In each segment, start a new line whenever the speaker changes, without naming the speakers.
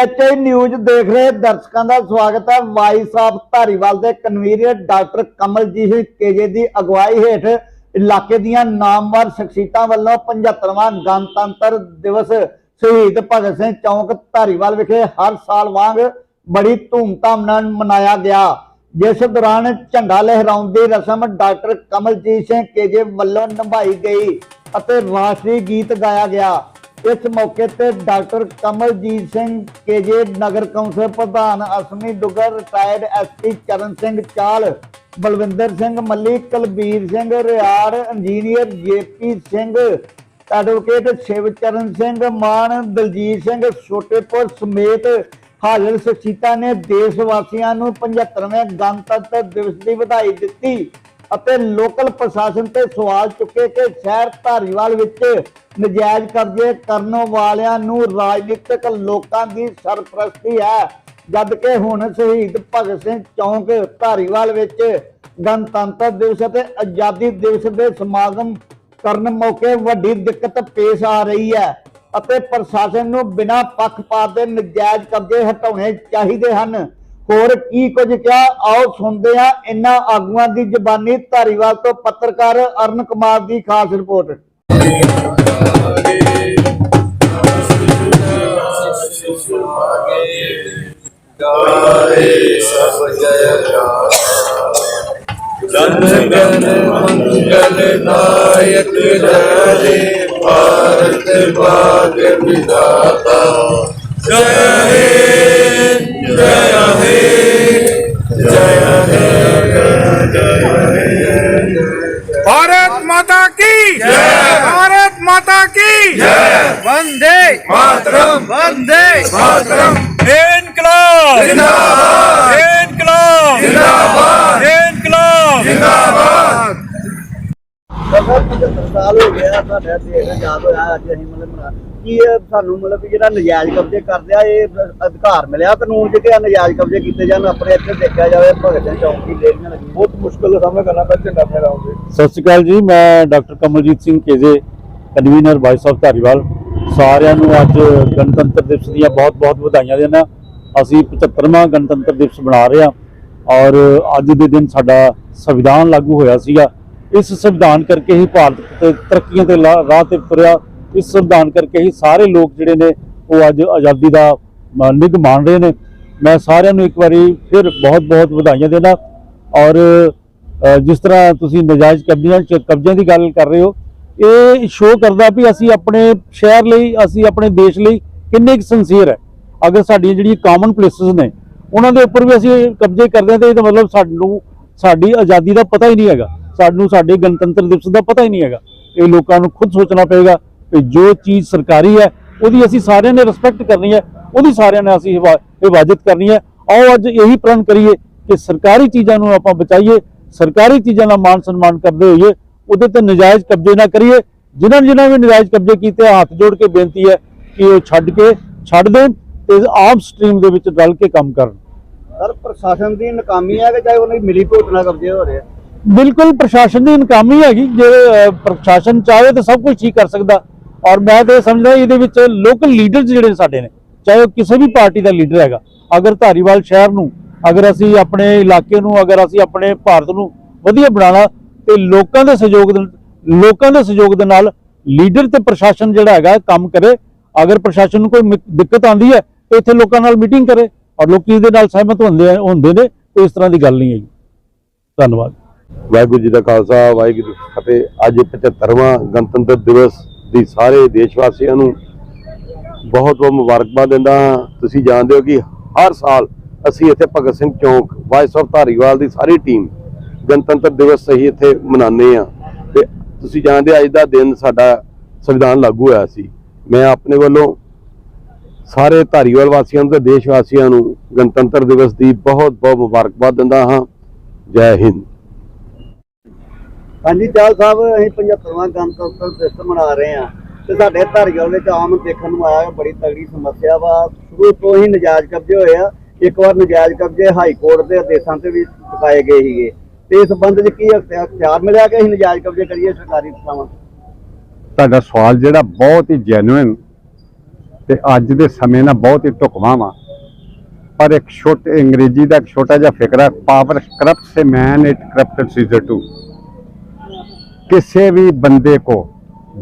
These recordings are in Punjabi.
ਐਚਆਈ ਨਿਊਜ਼ ਦੇਖ ਰਹੇ ਦਰਸ਼ਕਾਂ ਦਾ ਸਵਾਗਤ ਹੈ। ਵਾਈਸ ਆਫ ਧਾਰੀਵਾਲ ਦੇ ਕਨਵੀਨਰ ਡਾਕਟਰ ਕਮਲਜੀਤ ਕੇਜੇ ਦੀ ਅਗਵਾਈ ਹੇਠ ਇਲਾਕੇ ਦੀਆਂ ਨਾਮਵਰ ਸ਼ਖਸੀਅਤਾਂ ਵੱਲੋਂ 75ਵਾਂ ਗਣਤੰਤਰ ਦਿਵਸ ਸ਼ਹੀਦ ਭਗਤ ਸਿੰਘ ਚੌਂਕ ਧਾਰੀਵਾਲ ਵਿਖੇ ਹਰ ਸਾਲ ਵਾਂਗ ਬੜੀ ਧੂਮਧਾਮ ਨਾਲ ਮਨਾਇਆ ਗਿਆ। ਜਿਸ ਦੌਰਾਨ ਝੰਡਾ ਲਹਿਰਾਉਣ ਦੀ ਰਸਮ ਡਾਕਟਰ ਕਮਲਜੀਤ ਸਿੰਘ ਕੇਜੇ ਵੱਲੋਂ ਨਿਭਾਈ ਗਈ ਅਤੇ ਰਾਸ਼ਟਰੀ ਗੀਤ ਗਾਇਆ ਗਿਆ। ਇਸ ਮੌਕੇ ਤੇ ਡਾਕਟਰ ਕਮਲਜੀਤ ਸਿੰਘ, ਕੇਜੇ ਨਗਰ ਕੌਂਸਲ ਪ੍ਰਧਾਨ Asmi Dugar retired SP Charan Singh Chahal, Balwinder Singh Malli, Kulbir Singh Riar engineer JP Singh advocate Shivcharan Singh, Maan Daljit Singh Chhotepur ਸਮੇਤ ਹਾਜ਼ਰ ਸ਼ਖਸੀਅਤਾਂ ਨੇ ਦੇਸ਼ ਵਾਸੀਆਂ ਨੂੰ 75ਵੇਂ ਗਣਤੰਤਰ ਦਿਵਸ ਦੀ ਵਧਾਈ ਦਿੱਤੀ। ਅਤੇ ਲੋਕਲ ਪ੍ਰਸ਼ਾਸਨ ਤੇ ਸਵਾਲ ਚੁੱਕੇ ਕਿ ਸ਼ਹਿਰ ਧਾਰੀਵਾਲ ਵਿੱਚ ਨਜਾਇਜ਼ ਕਬਜ਼ੇ ਕਰਨ ਵਾਲਿਆਂ ਨੂੰ ਰਾਜਨੀਤਿਕ ਲੋਕਾਂ ਦੀ ਸਰਪ੍ਰਸਤੀ ਹੈ। ਜਦ ਕਿ ਹੁਣ ਸ਼ਹੀਦ ਭਗਤ ਸਿੰਘ ਚੌਂਕ ਧਾਰੀਵਾਲ ਵਿੱਚ ਗਣਤੰਤਰ ਦਿਵਸ ਅਤੇ ਆਜ਼ਾਦੀ ਦਿਵਸ ਦੇ ਸਮਾਗਮ ਕਰਨ ਮੌਕੇ ਵੱਡੀ ਦਿੱਕਤ ਪੇਸ਼ ਆ ਰਹੀ ਹੈ ਅਤੇ ਪ੍ਰਸ਼ਾਸਨ ਨੂੰ ਬਿਨਾਂ ਪੱਖਪਾਤ ਦੇ ਨਜਾਇਜ਼ ਕਬਜ਼ੇ ਹਟਾਉਣੇ ਚਾਹੀਦੇ ਹਨ। ਹੋਰ ਕੀ ਕੁਝ ਕਿਹਾ? ਆਓ ਸੁਣਦੇ ਆ ਇਨ੍ਹਾਂ ਆਗੂਆਂ ਦੀ ਜ਼ਬਾਨੀ ਧਾਰੀਵਾਲ ਤੋਂ ਪੱਤਰਕਾਰ ਅਰਨ ਕੁਮਾਰ ਦੀ ਖਾਸ ਰਿਪੋਰਟ।
ਜੈ
वंदे
मातरम
इनकलाब
जिंदाबाद
इनकलाब
जिंदाबाद
इनकलाब
जिंदाबाद
ਸਾਲ ਹੋ ਗਿਆ ਸਾਡਾ ਦੇਸ਼ ਆਜ਼ਾਦ ਹੋਇਆ ਅੱਜ ਅਸੀਂ ਮਤਲਬ ਮਨਾ- ਕੀ ਇਹ ਸਾਨੂੰ ਮਤਲਬ ਵੀ ਜਿਹੜਾ ਨਜਾਇਜ਼ ਕਬਜ਼ੇ ਕਰਦੇ ਆ ਇਹ ਅਧਿਕਾਰ ਮਿਲਿਆ ਕਾਨੂੰਨ 'ਚ ਕਿ ਇਹ ਨਜਾਇਜ਼ ਕਬਜ਼ੇ ਕੀਤੇ ਜਾਣ ਆਪਣੇ ਇੱਥੇ ਦੇਖਿਆ ਜਾਵੇ ਭਗਤ ਸਿੰਘ ਚੌਂਕ ਦੀ ਲੇਖੀਆਂ ਲੱਗੀ ਬਹੁਤ ਮੁਸ਼ਕਲ ਦਾ ਸਾਹਮਣਾ ਕਰਨਾ ਪਿਆ ਝੰਡਾ ਫਹਿਰਾਉਂਦੇ
ਸਤਿ ਸ਼੍ਰੀ ਅਕਾਲ ਜੀ ਮੈਂ doctor Kamaljit Singh KJ convener vice of Dhariwal ਸਾਰਿਆਂ ਨੂੰ ਅੱਜ ਗਣਤੰਤਰ ਦਿਵਸ ਦੀਆਂ ਬਹੁਤ-ਬਹੁਤ ਵਧਾਈਆਂ ਦੇਣਾ ਅਸੀਂ 75ਵਾਂ ਗਣਤੰਤਰ ਦਿਵਸ ਮਨਾ ਰਹੇ ਹਾਂ ਔਰ ਅੱਜ ਦੇ ਦਿਨ ਸਾਡਾ ਸੰਵਿਧਾਨ ਲਾਗੂ ਹੋਇਆ ਸੀਗਾ। ਇਸ ਸੰਵਿਧਾਨ ਕਰਕੇ ਹੀ ਭਾਰਤ ਤੇ ਤਰੱਕੀਆਂ ਦੇ ਲਾ- ਰਾਹ ਤੇ ਤੁਰਿਆ। ਇਸ ਸੰਵਿਧਾਨ ਕਰਕੇ ਹੀ ਸਾਰੇ ਲੋਕ ਜਿਹੜੇ ਨੇ ਉਹ ਅੱਜ ਆਜ਼ਾਦੀ ਦਾ ਮ- ਨਿੱਘ ਮਾਣ ਰਹੇ ਨੇ। ਮੈਂ ਸਾਰਿਆਂ ਨੂੰ ਇੱਕ ਵਾਰੀ ਫਿਰ ਬਹੁਤ-ਬਹੁਤ ਵਧਾਈਆਂ ਦੇਣਾ ਔਰ ਜਿਸ ਤਰ੍ਹਾਂ ਤੁਸੀਂ ਨਜਾਇਜ਼ ਕਬਜ਼ਿਆਂ ਚ, ਕਬਜ਼ਿਆਂ ਦੀ ਗੱਲ ਕਰ ਰਹੇ ਹੋ ਇਹ ਸ਼ੋਅ ਕਰਦਾ ਵੀ ਅਸੀਂ ਆਪਣੇ ਸ਼ਹਿਰ ਲਈ, ਅਸੀਂ ਆਪਣੇ ਦੇਸ਼ ਲਈ ਕਿੰਨੇ ਕੁ ਸਿੰਸੀਅਰ ਹੈ। ਅਗਰ ਸਾਡੀਆਂ ਜਿਹੜੀਆਂ ਕਾਮਨ ਪਲੇਸਸ ਨੇ, ਉਹਨਾਂ ਦੇ ਉੱਪਰ ਵੀ ਅਸੀਂ ਕਬਜ਼ੇ ਕਰਦੇ ਹਾਂ ਤਾਂ ਇਹਦਾ ਮਤਲਬ ਸਾਨੂੰ, ਸਾਡੀ ਆਜ਼ਾਦੀ ਦਾ ਪਤਾ ਹੀ ਨਹੀਂ ਹੈਗਾ। ਸਾਨੂੰ ਸਾਡੇ ਗਣਤੰਤਰ ਦਿਵਸ ਦਾ ਪਤਾ ਹੀ ਨਹੀਂ ਹੈਗਾ। ਇਹ ਲੋਕਾਂ ਨੂੰ ਖੁਦ ਸੋਚਣਾ ਪਏਗਾ ਕਿ ਜੋ ਚੀਜ਼ ਸਰਕਾਰੀ ਹੈ, ਉਹਦੀ ਅਸੀਂ ਸਾਰਿਆਂ ਨੇ ਰਿਸਪੈਕਟ ਕਰਨੀ ਹੈ, ਉਹਦੀ ਸਾਰਿਆਂ ਨੇ ਅਸੀਂ ਹਿਫਾ- ਹਿਫਾਜ਼ਤ ਕਰਨੀ ਹੈ। ਆਓ ਅੱਜ ਇਹੀ ਪ੍ਰਣ ਕਰੀਏ ਕਿ ਸਰਕਾਰੀ ਚੀਜ਼ਾਂ ਨੂੰ ਆਪਾਂ ਬਚਾਈਏ, ਸਰਕਾਰੀ ਚੀਜ਼ਾਂ ਦਾ ਮਾਨ ਸਨਮਾਨ ਕਰਦੇ ਹੋਈਏ ਉਹਦੇ ਤੇ ਨਜਾਇਜ਼ ਕਬਜ਼ੇ ਨਾ ਕਰੀਏ। ਜਿਨ੍ਹਾਂ ਜਿਨ੍ਹਾਂ ਵੀ ਨਜਾਇਜ਼ ਕਬਜ਼ੇ ਕੀਤੇ ਹੱਥ ਜੋੜ ਕੇ ਬੇਨਤੀ ਹੈ ਕਿ ਉਹ ਛੱਡ ਕੇ ਛੱਡ ਦੇਣ ਤੇ ਆਮ ਸਟ੍ਰੀਮ ਦੇ ਵਿੱਚ ਰਲ ਕੇ ਕੰਮ ਕਰਨ।
ਸਰ ਪ੍ਰਸ਼ਾਸਨ ਦੀ ਨਾਕਾਮੀ ਹੈ ਕਿ ਚਾਹੇ ਉਹਨੇ ਮਿਲੀ ਭੁਗਤ ਨਾਲ ਕਬਜ਼ੇ ਹੋ ਰਹੇ ਆ?
ਬਿਲਕੁਲ ਪ੍ਰਸ਼ਾਸਨ ਦੀ ਨਾਕਾਮੀ ਹੈਗੀ। ਜੇ ਪ੍ਰਸ਼ਾਸਨ ਚਾਹੇ ਤਾਂ ਸਭ ਕੁਝ ਠੀਕ ਕਰ ਸਕਦਾ। ਔਰ ਮੈਂ ਤਾਂ ਸਮਝਦਾ ਇਹਦੇ ਵਿੱਚ ਲੋਕਲ ਲੀਡਰਸ ਜਿਹੜੇ ਸਾਡੇ ਨੇ ਚਾਹੇ ਉਹ ਕਿਸੇ ਵੀ ਪਾਰਟੀ ਦਾ ਲੀਡਰ ਹੈਗਾ। ਅਗਰ ਧਾਰੀਵਾਲ ਸ਼ਹਿਰ ਨੂੰ ਅਗਰ ਅਸੀਂ ਆਪਣੇ ਇਲਾਕੇ ਨੂੰ ਅਗਰ ਅਸੀਂ ਆਪਣੇ ਭਾਰਤ ਨੂੰ ਵਧੀਆ ਬਣਾਉਣਾ ਤੇ ਲੋਕਾਂ ਦੇ ਸਹਿਯੋਗ ਲੋਕਾਂ ਦੇ ਸਹਿਯੋਗ ਦੇ ਨਾਲ ਲੀਡਰ ਤੇ ਪ੍ਰਸ਼ਾਸਨ ਜਿਹੜਾ ਹੈਗਾ ਕੰਮ ਕਰੇ। ਅਗਰ ਪ੍ਰਸ਼ਾਸਨ ਨੂੰ ਕੋਈ ਦਿੱਕਤ ਆਉਂਦੀ ਹੈ, ਤੇ ਇੱਥੇ ਲੋਕਾਂ ਨਾਲ ਮੀਟਿੰਗ ਕਰੇ ਔਰ ਲੋਕੀ ਇਹਦੇ ਨਾਲ ਸਹਿਮਤ ਹੁੰਦੇ ਹੁੰਦੇ ਨੇ, ਕੋਈ ਇਸ ਤਰ੍ਹਾਂ ਦੀ ਗੱਲ ਨਹੀਂ ਹੈਗੀ। ਧੰਨਵਾਦ।
ਵਾਹਿਗੁਰੂ ਜੀ ਦਾ ਖਾਲਸਾ, ਵਾਹਿਗੁਰੂ ਜੀ ਫਤਿਹ। ਅੱਜ 75ਵਾਂ ਗਣਤੰਤਰ ਦਿਵਸ ਦੀ ਸਾਰੇ ਦੇਸ਼ ਵਾਸੀਆਂ ਨੂੰ ਬਹੁਤ ਬਹੁਤ ਮੁਬਾਰਕਬਾਦ ਦਿੰਦਾ ਹਾਂ। ਤੁਸੀਂ ਜਾਣਦੇ ਹੋ ਕਿ ਹਰ ਸਾਲ ਅਸੀਂ ਇੱਥੇ ਭਗਤ ਸਿੰਘ ਚੌਂਕ, ਵਾਇਸ ਆਫ ਧਾਰੀਵਾਲ ਦੀ ਸਾਰੀ ਟੀਮ ਗਣਤੰਤਰ ਦਿਵਸ ਸਹੀ ਇੱਥੇ ਮਨਾਉਂਦੇ ਆ ਤੇ ਤੁਸੀਂ ਜਾਣਦੇ ਅੱਜ ਦਾ ਦਿਨ ਸਾਡਾ ਸੰਵਿਧਾਨ ਲਾਗੂ ਹੋਇਆ ਸੀ। ਮੈਂ ਆਪਣੇ ਵੱਲੋਂ ਸਾਰੇ ਧਾਰੀਵਾਲ ਵਾਸੀਆਂ ਨੂੰ ਤੇ ਦੇਸ਼ ਵਾਸੀਆਂ ਨੂੰ ਗਣਤੰਤਰ ਦਿਵਸ ਦੀ ਬਹੁਤ ਬਹੁਤ ਮੁਬਾਰਕਬਾਦ ਦਿੰਦਾ ਹਾਂ। ਜੈ ਹਿੰਦ।
ਹਾਂਜੀ, ਚਾਲ ਸਾਹਿਬ, ਅਸੀਂ 75ਵਾਂ ਗਣਤੰਤਰ ਦਿਵਸ ਮਨਾ ਰਹੇ ਹਾਂ। ਤੇ ਸਾਡੇ ਧਾਰੀਵਾਲ ਵਿੱਚ ਆਮ ਦੇਖਣ ਨੂੰ ਆਇਆ ਬੜੀ ਤਗੜੀ ਸਮੱਸਿਆ ਵਾ। ਸ਼ੁਰੂ ਤੋਂ ਹੀ ਨਜਾਇਜ਼ ਕਬਜ਼ੇ ਹੋਏ ਆ। ਇੱਕ ਵਾਰ ਨਜਾਇਜ਼ ਕਬਜ਼ੇ ਹਾਈ ਕੋਰਟ ਦੇ ਆਦੇਸ਼ਾਂ ਤੇ ਵੀ ਚੁਕਾਏ ਗਏ ਸੀਗੇ। ਤੇ ਇਸ ਸੰਬੰਧ ਵਿੱਚ ਕੀ ਅਖਤਿਆਰ ਮਿਲਿਆ ਕਿ ਅਸੀਂ ਨਜਾਇਜ਼ ਕਬਜ਼ੇ ਕਰੀਏ ਸਰਕਾਰੀ ਥਾਵਾਂ?
ਤੁਹਾਡਾ ਸਵਾਲ ਜਿਹੜਾ ਬਹੁਤ ਹੀ ਜੈਨੂਇਨ
ਤੇ ਅੱਜ ਦੇ ਸਮੇਂ ਨਾਲ ਬਹੁਤ ਹੀ ਢੁਕਵਾਂ ਵਾ। ਪਰ ਇੱਕ ਛੋਟੇ ਅੰਗਰੇਜ਼ੀ ਦਾ ਇੱਕ ਛੋਟਾ ਜਿਹਾ ਫਿਕਰਾ power corrupts a man it corrupted Caesar too ਕਿਸੇ ਵੀ ਬੰਦੇ ਕੋ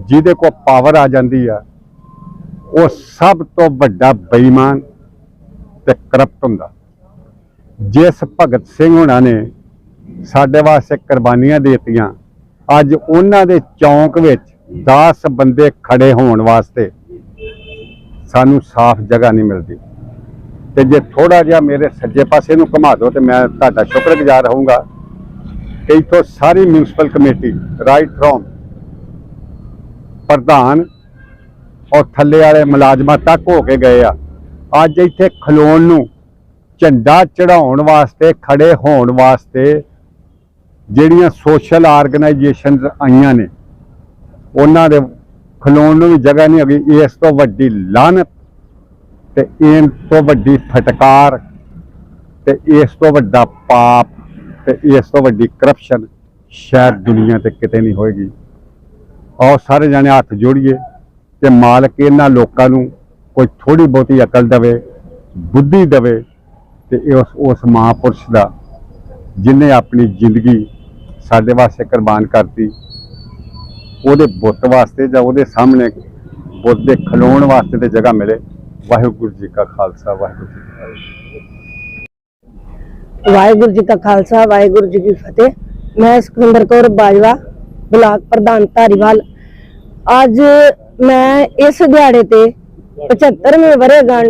ਜਿਹਦੇ ਕੋ ਪਾਵਰ ਆ ਜਾਂਦੀ ਆ, ਉਹ ਸਭ ਤੋਂ ਵੱਡਾ ਬੇਈਮਾਨ ਤੇ ਕਰਪਟ ਹੁੰਦਾ। ਜਿਸ ਭਗਤ ਸਿੰਘ ਹੁਣਾਂ ਨੇ ਸਾਡੇ ਵਾਸਤੇ ਕੁਰਬਾਨੀਆਂ ਦੇ ਦਿੱਤੀਆਂ। ਅੱਜ ਉਹਨਾਂ ਦੇ ਚੌਂਕ ਵਿੱਚ 10 ਬੰਦੇ ਖੜੇ ਹੋਣ ਵਾਸਤੇ ਸਾਨੂੰ ਸਾਫ਼ ਜਗ੍ਹਾ ਨਹੀਂ ਮਿਲਦੀ। ਤੇ ਜੇ ਥੋੜਾ ਜਿਹਾ ਮੇਰੇ ਸੱਜੇ ਪਾਸੇ ਨੂੰ ਘੁਮਾ ਦਿਓ ਤੇ ਮੈਂ ਤੁਹਾਡਾ ਸ਼ੁਕਰਗੁਜ਼ਾਰ ਰਹੂੰਗਾ। ਕਿ ਇੱਥੋਂ ਸਾਰੀ ਮਿਊਨਿਸਪਲ ਕਮੇਟੀ ਰਾਈਟ ਫਰੋਮ ਪ੍ਰਧਾਨ ਔਰ ਥੱਲੇ ਵਾਲੇ ਮੁਲਾਜ਼ਮਾਂ ਤੱਕ ਹੋ ਕੇ ਗਏ ਆ। ਅੱਜ ਇੱਥੇ ਖਲੋਣ ਨੂੰ ਝੰਡਾ ਚੜਾਉਣ ਵਾਸਤੇ, ਖੜੇ ਹੋਣ ਵਾਸਤੇ ਜਿਹੜੀਆਂ ਸੋਸ਼ਲ ਆਰਗੇਨਾਈਜੇਸ਼ਨਸ ਆਈਆਂ ਨੇ, ਉਹਨਾਂ ਦੇ ਖਲੋਣ ਨੂੰ ਵੀ ਜਗ੍ਹਾ ਨਹੀਂ ਹੈਗੀ। ਇਸ ਤੋਂ ਵੱਡੀ ਲਾਨਤ ਤੇ ਇਸ ਤੋਂ ਵੱਡੀ ਫਟਕਾਰ ਤੇ ਇਸ ਤੋਂ ਵੱਡਾ ਪਾਪ ਤੇ ਇਸ ਤੋਂ ਵੱਡੀ ਕਰਪਸ਼ਨ ਸ਼ਾਇਦ ਦੁਨੀਆ ਤੇ ਕਿਤੇ ਨਹੀਂ ਹੋਏਗੀ। ਆਓ ਸਾਰੇ ਜਾਣੇ ਹੱਥ ਜੋੜੀਏ ਤੇ ਮਾਲਕ ਇਹਨਾਂ ਲੋਕਾਂ ਨੂੰ ਕੋਈ ਥੋੜੀ ਬਹੁਤੀ ਅਕਲ ਦੇਵੇ, ਬੁੱਧੀ ਦੇਵੇ ਤੇ ਉਸ ਉਸ ਮਹਾਪੁਰਸ਼ ਦਾ ਜਿਨੇ ਆਪਣੀ ਜ਼ਿੰਦਗੀ ਸਾਡੇ ਵਾਸਤੇ ਕੁਰਬਾਨ ਕਰਤੀ। ਉਹਦੇ ਬੁੱਤ ਵਾਸਤੇ ਜਾਂ ਉਹਦੇ ਸਾਹਮਣੇ ਬੁੱਤ ਦੇ ਖਲੋਣ ਵਾਸਤੇ ਤੇ ਜਗ੍ਹਾ ਮਿਲੇ। ਵਾਹਿਗੁਰੂ ਜੀ ਕਾ ਖਾਲਸਾ, ਵਾਹਿਗੁਰੂ ਜੀ ਕੀ ਫਤਿਹ।
ਵਾਹਿਗੁਰੂ ਜੀ ਕਾ ਖਾਲਸਾ, ਵਾਹਿਗੁਰੂ ਜੀ ਕੀ ਫਤਿਹ। ਮੈਂ ਸੁਖਿੰਦਰ ਕੌਰ ਬਾਜਵਾ, ਬਲਾਕ ਪ੍ਰਧਾਨ ਧਾਰੀਵਾਲ। ਅੱਜ ਮੈਂ ਇਸ ਦਿਹਾੜੇ ਤੇ 75ਵੇਂ ਵਰ੍ਹੇਗੰਢ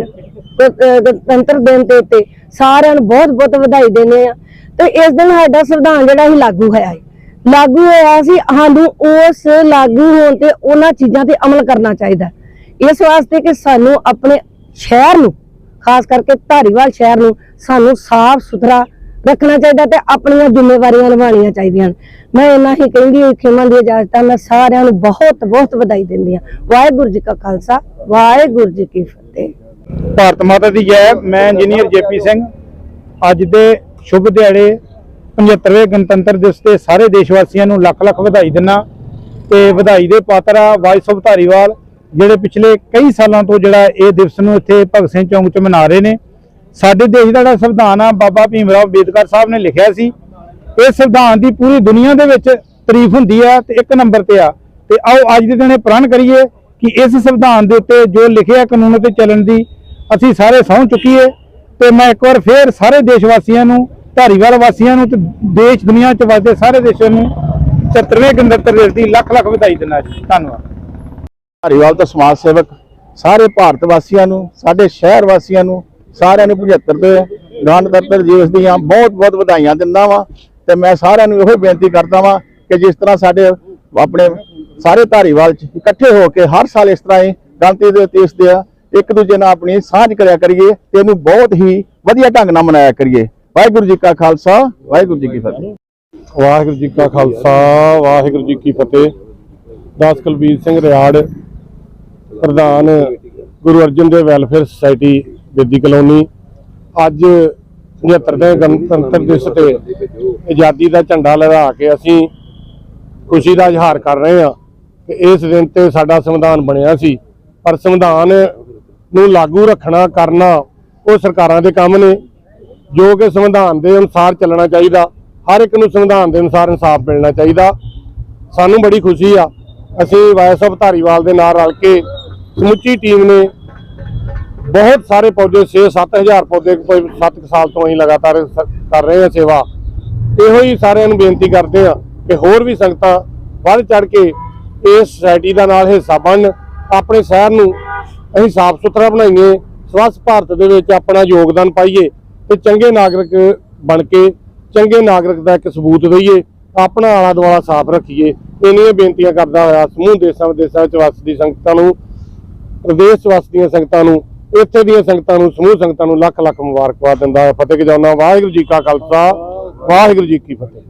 ਗਣਤੰਤਰ ਦਿਨ ਦੇ ਸਾਰਿਆਂ ਨੂੰ ਬਹੁਤ ਬਹੁਤ ਵਧਾਈ ਦਿੰਦੇ ਆ ਤੇ ਇਸ ਦਿਨ ਸਾਡਾ ਸੰਵਿਧਾਨ ਜਿਹੜਾ ਸੀ ਲਾਗੂ ਹੋਇਆ ਹੈ ਲਾਗੂ ਹੋਇਆ ਸੀ, ਸਾਨੂੰ ਉਸ ਲਾਗੂ ਹੋਣ ਤੇ ਉਹਨਾਂ ਚੀਜ਼ਾਂ ਤੇ ਅਮਲ ਕਰਨਾ ਚਾਹੀਦਾ। ਇਸ ਵਾਸਤੇ ਕਿ ਸਾਨੂੰ ਆਪਣੇ ਸ਼ਹਿਰ ਨੂੰ, ਖਾਸ ਕਰਕੇ ਧਾਰੀਵਾਲ ਸ਼ਹਿਰ ਨੂੰ ਸਾਨੂੰ ਸਾਫ਼ ਸੁਥਰਾ ਰੱਖਣਾ ਚਾਹੀਦਾ ਤੇ ਆਪਣੀਆਂ ਜ਼ਿੰਮੇਵਾਰੀਆਂ ਨਿਭਾਉਣੀਆਂ ਚਾਹੀਦੀਆਂ ਮੈਂ ਇੰਨਾ ਹੀ ਕਹਿੰਦੀ ਹੋਈ ਖੇਮਾਂ ਦੀ ਇਜਾਜ਼ਤ ਮੈਂ ਸਾਰਿਆਂ ਨੂੰ ਬਹੁਤ ਬਹੁਤ ਵਧਾਈ ਦਿੰਦੀ ਹਾਂ। ਵਾਹਿਗੁਰੂ ਜੀ ਕਾ ਖਾਲਸਾ, ਵਾਹਿਗੁਰੂ ਜੀ ਕੀ ਫਤਿਹ।
ਭਾਰਤ ਮਾਤਾ ਦੀ ਜੈ। ਮੈਂ ਇੰਜੀਨੀਅਰ ਜੇਪੀ ਸਿੰਘ। ਅੱਜ ਦੇ ਸ਼ੁਭ ਦਿਹਾੜੇ 75ਵੇਂ ਗਣਤੰਤਰ ਦਿਵਸ ਤੇ ਸਾਰੇ ਦੇਸ਼ ਵਾਸੀਆਂ ਨੂੰ ਲੱਖ ਲੱਖ ਵਧਾਈ ਦਿੰਨਾ ਤੇ ਵਧਾਈ ਦੇ ਪਾਤਰ ਆ ਵਾਇਸ ਆਫ ਧਾਰੀਵਾਲ, ਜਿਹੜੇ ਪਿਛਲੇ ਕਈ ਸਾਲਾਂ ਤੋਂ ਜਿਹੜਾ ਇਹ ਦਿਵਸ ਨੂੰ ਇੱਥੇ ਭਗਤ ਸਿੰਘ ਚੌਂਕ 'ਚ ਮਨਾ ਰਹੇ ਨੇ। ਸਾਡੇ ਦੇਸ਼ ਦਾ ਜਿਹੜਾ ਸੰਵਿਧਾਨ ਆ, ਬਾਬਾ ਭੀਮ ਰਾਓ ਅੰਬੇਦਕਰ ਸਾਹਿਬ ਨੇ ਲਿਖਿਆ ਸੀ। ਇਹ ਸੰਵਿਧਾਨ ਦੀ ਪੂਰੀ ਦੁਨੀਆ ਦੇ ਵਿੱਚ ਤਾਰੀਫ ਹੁੰਦੀ ਆ ਤੇ ਇੱਕ ਨੰਬਰ ਤੇ ਆ। ਤੇ ਆਓ ਅੱਜ ਦੇ ਦਿਨ ਇਹ ਪ੍ਰਣ ਕਰੀਏ ਕਿ ਇਸ ਸੰਵਿਧਾਨ ਦੇ ਉੱਤੇ ਜੋ ਲਿਖਿਆ ਕਾਨੂੰਨ ਉਤੇ ਚੱਲਣ ਦੀ ਅਸੀਂ ਸਾਰੇ ਸਹੁੰ ਚੁੱਕੀਏ। ਤੇ ਮੈਂ ਇੱਕ ਵਾਰ ਫੇਰ ਸਾਰੇ ਦੇਸ਼ ਵਾਸੀਆਂ ਨੂੰ, ਧਾਰੀਵਾਲ ਵਾਸੀਆਂ ਨੂੰ ਤੇ ਦੇਸ਼ ਦੁਨੀਆ 'ਚ ਵਸਦੇ ਸਾਰੇ ਦੇਸ਼ਾਂ ਨੂੰ 74ਵੇਂ ਗਣਤੰਤਰ ਦਿਵਸ ਦੀ ਲੱਖ ਲੱਖ ਵਧਾਈ ਦਿੰਦਾ ਜੀ। ਧੰਨਵਾਦ।
ਧਾਰੀਵਾਲ ਦਾ ਸਮਾਜ ਸੇਵਕ, ਸਾਰੇ ਭਾਰਤ ਵਾਸੀਆਂ ਨੂੰ, ਸਾਡੇ ਸ਼ਹਿਰ ਵਾਸੀਆਂ ਨੂੰ, ਸਾਰਿਆਂ ਨੂੰ 75 ਦੇ ਗਣਤੰਤਰ ਦਿਵਸ ਦੀਆਂ ਬਹੁਤ ਬਹੁਤ ਵਧਾਈਆਂ ਦਿੰਦਾ ਵਾਂ ਤੇ ਮੈਂ ਸਾਰਿਆਂ ਨੂੰ ਇਹੋ ਬੇਨਤੀ ਕਰਦਾ ਵਾਂ ਕਿ ਜਿਸ ਤਰ੍ਹਾਂ ਸਾਡੇ ਆਪਣੇ ਸਾਰੇ ਧਾਰੀਵਾਲ ਚ ਇਕੱਠੇ ਹੋ ਕੇ ਹਰ ਸਾਲ ਇਸ ਤਰ੍ਹਾਂ ਹੀ ਗਣਤੰਤਰ ਦਿਵਸ ਦੇ ਇੱਕ ਦੂਜੇ ਨਾਲ ਆਪਣੀ ਸਾਂਝ ਕਰਿਆ ਕਰੀਏ ਤੇ ਇਹਨੂੰ ਬਹੁਤ ਹੀ ਵਧੀਆ ਢੰਗ ਨਾਲ ਮਨਾਇਆ ਕਰੀਏ। ਵਾਹਿਗੁਰੂ ਜੀ ਕਾ ਖਾਲਸਾ, ਵਾਹਿਗੁਰੂ ਜੀ ਕੀ ਫਤਿਹ।
ਵਾਹਿਗੁਰੂ ਜੀ ਕਾ ਖਾਲਸਾ, ਵਾਹਿਗੁਰੂ ਜੀ ਕੀ ਫਤਿਹ। ਦਾਸ ਕੁਲਬੀਰ ਸਿੰਘ ਰਿਆੜ, ਪ੍ਰਧਾਨ Guru Arjan Dev welfare society, Bedi colony. ਅੱਜ 75ਵੇਂ ਗਣਤੰਤਰ ਦਿਵਸ ਤੇ ਆਜ਼ਾਦੀ ਦਾ ਝੰਡਾ ਲਹਿਰਾ ਕੇ ਅਸੀਂ ਖੁਸ਼ੀ ਦਾ ਇਜ਼ਹਾਰ ਕਰ ਰਹੇ ਹਾਂ ਕਿ ਇਸ ਦਿਨ ਤੇ ਸਾਡਾ ਸੰਵਿਧਾਨ ਬਣਿਆ ਸੀ। ਪਰ ਸੰਵਿਧਾਨ ਨੂੰ ਲਾਗੂ ਰੱਖਣਾ, ਕਰਨਾ, ਉਹ ਸਰਕਾਰਾਂ ਦੇ ਕੰਮ ਨੇ। ਜੋ ਕਿ ਸੰਵਿਧਾਨ ਦੇ ਅਨੁਸਾਰ ਚੱਲਣਾ ਚਾਹੀਦਾ। ਹਰ ਇੱਕ ਨੂੰ ਸੰਵਿਧਾਨ ਦੇ ਅਨੁਸਾਰ ਇਨਸਾਫ ਮਿਲਣਾ ਚਾਹੀਦਾ। ਸਾਨੂੰ ਬੜੀ ਖੁਸ਼ੀ ਆ, ਅਸੀਂ ਵਾਇਸ ਆਫ ਧਾਰੀਵਾਲ ਦੇ ਨਾਲ ਰਲ ਕੇ ਸਮੁੱਚੀ ਟੀਮ ਨੇ ਬਹੁਤ ਸਾਰੇ ਪੌਦੇ 6-7000 ਪੌਦੇ ਕੋਈ 7 ਸਾਲ ਤੋਂ ਅਸੀਂ ਲਗਾਤਾਰ ਕਰ ਰਹੇ ਹਾਂ ਸੇਵਾ। ਇਹੋ ਹੀ ਸਾਰਿਆਂ ਨੂੰ ਬੇਨਤੀ ਕਰਦੇ ਆ ਕਿ ਹੋਰ ਵੀ ਸੰਗਤਾਂ ਵੱਧ ਚੜ ਕੇ ਇਸ ਸੁਸਾਇਟੀ ਦਾ ਨਾਲ ਹਿੱਸਾ ਬਣਨ, ਆਪਣੇ ਸ਼ਹਿਰ ਨੂੰ ਅਸੀਂ ਸਾਫ਼ ਸੁਥਰਾ ਬਣਾਈਏ ਸਵੱਛ ਭਾਰਤ ਦੇ ਵਿੱਚ ਆਪਣਾ ਯੋਗਦਾਨ ਪਾਈਏ ਤੇ ਚੰਗੇ ਨਾਗਰਿਕ ਬਣ ਕੇ, ਚੰਗੇ ਨਾਗਰਿਕ ਦਾ ਇੱਕ ਸਬੂਤ ਦਈਏ, ਆਪਣਾ ਆਲਾ ਦੁਆਲਾ ਸਾਫ਼ ਰੱਖੀਏ। ਇੰਨੀਆਂ ਬੇਨਤੀਆਂ ਕਰਦਾ ਹੋਇਆ ਸਮੂਹ ਦੇਸ਼ਾਂ ਵਿਦੇਸ਼ਾਂ ਵਿੱਚ ਵਸਦੀ ਸੰਗਤਾਂ ਨੂੰ, ਪ੍ਰਦੇਸ਼ 'ਚ ਵਸਦੀਆਂ ਸੰਗਤਾਂ ਨੂੰ, ਇੱਥੇ ਦੀਆਂ ਸੰਗਤਾਂ ਨੂੰ, ਸਮੂਹ ਸੰਗਤਾਂ ਨੂੰ ਲੱਖ ਲੱਖ ਮੁਬਾਰਕਬਾਦ ਦਿੰਦਾ ਹੋਇਆ ਫਤਿਹ ਗਜਾਉਣਾ ਵਾਹਿਗੁਰੂ ਜੀ ਕਾ ਖਾਲਸਾ, ਵਾਹਿਗੁਰੂ ਜੀ ਕੀ ਫਤਿਹ।